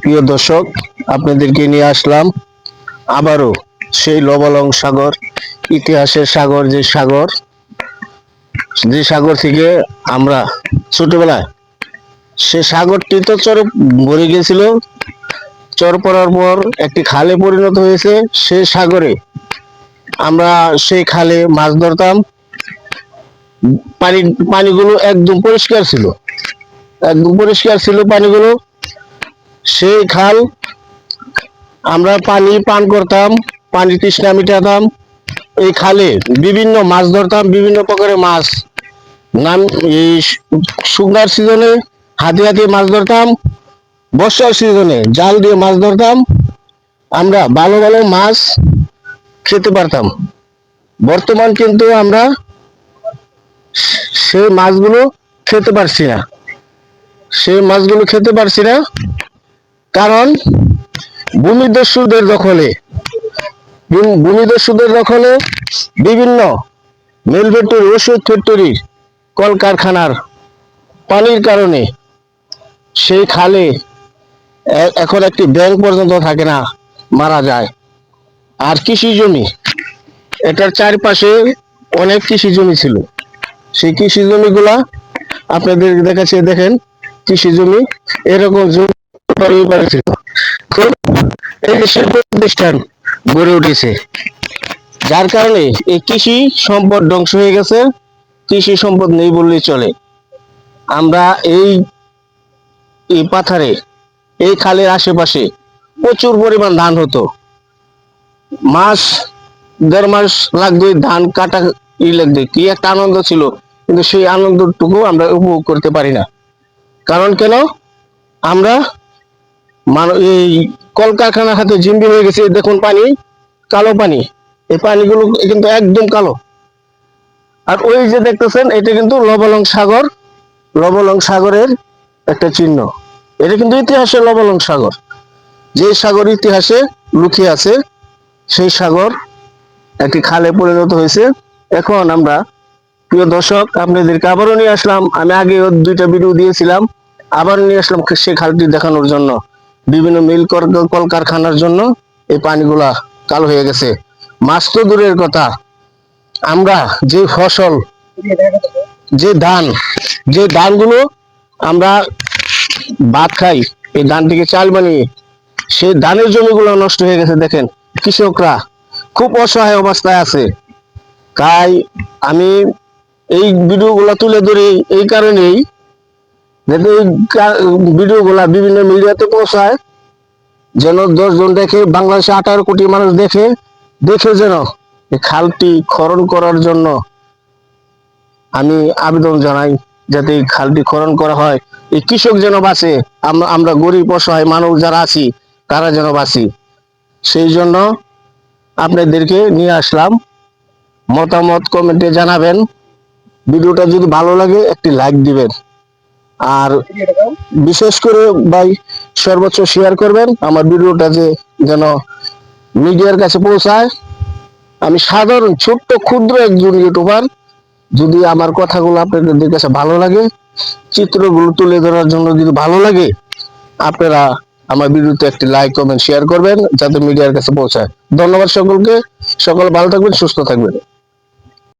প্রিয় দর্শক, আপনাদেরকে নিয়ে আসলাম আবারও সেই লবলং সাগর, ইতিহাসের সাগর, যে সাগর যে সাগর থেকে আমরা ছোটবেলায়, সে সাগরটি তো চর ভরে গেছিল, চর পড়ার পর একটি খালে পরিণত হয়েছে, সে সাগরে আমরা সেই খালে মাছ ধরতাম, পানি, পানিগুলো একদম পরিষ্কার ছিল, একদম পরিষ্কার ছিল পানিগুলো সেই খাল আমরা পানি পান করতাম পানি তৃষ্ণা মিটাতাম। এই খালে বিভিন্ন মাছ ধরতাম, বিভিন্ন প্রকারের মাছ। নাম এই শুকনার সিজনে হাতে হাতে মাছ ধরতাম, বর্ষার সিজনে জাল দিয়ে মাছ ধরতাম। আমরা ভালো ভালো মাছ খেতে পারতাম। বর্তমান কিন্তু আমরা সেই মাছগুলো খেতে পারছি না। সেই মাছগুলো খেতে পারছি না। কারণ ভূমিদস্যুদের দখলে ভূমিদস্যুদের দখলে বিভিন্ন মিল ফ্যাক্টরি ওষুধ ফ্যাক্টরি কলকারখানার পানির কারণে সেই খালে এখন একটি ব্যাংক পর্যন্ত থাকে না, মারা যায়। আর কৃষি জমি, এটার চারপাশে অনেক কৃষি জমি ছিল। সেই কৃষি জমিগুলা আপনাদের দেখাচ্ছে, দেখেন কৃষি জমি, এরকম জমি ছিল খুব এই শিল্প প্রতিষ্ঠান গড়ে উঠেছে, যার কারণে এই কৃষি সম্পদ ধ্বংস হয়ে গেছে, কৃষি সম্পদ নেই বললেই চলে। আমরা এই এই পাথারে, এই খালের আশেপাশে প্রচুর পরিমাণ ধান হতো। মাস, দেড় মাস লাগবে ধান কাটা ই লাগবে। কি একটা আনন্দ ছিল, কিন্তু সেই আনন্দটুকু আমরা উপভোগ করতে পারি না। কারণ কেন? আমরা এই কলকারখানার হাতে জিম্বি হয়ে গেছে, দেখুন পানি, কালো পানি। এই পানিগুলো কিন্তু একদম কালো। আর ওই যে দেখতেছেন, এটা কিন্তু লবলং সাগর। লবলং সাগরের একটা চিহ্ন। এটা কিন্তু ইতিহাসের লবলং সাগর। যে সাগর ইতিহাসে লুকিয়ে আছে, সেই সাগর একটি খালে পরিণত হয়েছে। এখন আমরা, প্রিয় দর্শক, আপনাদেরকে আবারও নিয়ে আসলাম। আমি আগে দুইটা ভিডিও দিয়েছিলাম। আবার নিয়ে আসলাম সেই খালটি দেখানোর জন্য। বিভিন্ন মিল কর- কলকারখানার জন্য এই পানিগুলা কালো হয়ে গেছে। মাছ তো দূরের কথা। আমরা যে ফসল, যে ধান, যে ধানগুলো আমরা ভাত খাই, এই ধান থেকে চাল বানিয়ে, সেই ধানের জমিগুলো নষ্ট হয়ে গেছে দেখেন কৃষকরা। খুব অসহায় অবস্থায় আছে। তাই আমি এই ভিডিওগুলো তুলে ধরি এই কারণেই যাতে বিভিন্ন মিডিয়াতে পৌঁছায়, যেন দশজন দেখে, বাংলাদেশে আঠারো কোটি মানুষ দেখে দেখে যেন খালটি খরণ করার জন্য আমি আবেদন জানাই, যাতে এই খালটি খরণ করা হয়। এই কৃষক যেন বাঁচে, আমরা আমরা গরিব, অসহায় মানুষ যারা আছি, তারা যেন বাঁচি। সেই জন্য আপনাদেরকে নিয়ে আসলাম। মতামত কমেন্টে জানাবেন। ভিডিওটা যদি ভালো লাগে, একটি লাইক দিবেন। আর বিশেষ করে ভাই সর্বোচ্চ শেয়ার করবেন। আমার ভিডিওটা যে যেন মিডিয়ার কাছে পৌঁছায়। আমি সাধারণ ছোট্ট ক্ষুদ্র একজন ইউটিউবার যদি আমার কথাগুলো আপনাদের কাছে ভালো লাগে, চিত্রগুলো তুলে ধরার জন্য যদি ভালো লাগে, আপনারা আমার ভিডিওতে একটি লাইক কমেন্ট শেয়ার করবেন, যাতে মিডিয়ার কাছে পৌঁছায়। ধন্যবাদ সকলকে। সকল ভালো থাকবেন, সুস্থ থাকবেন।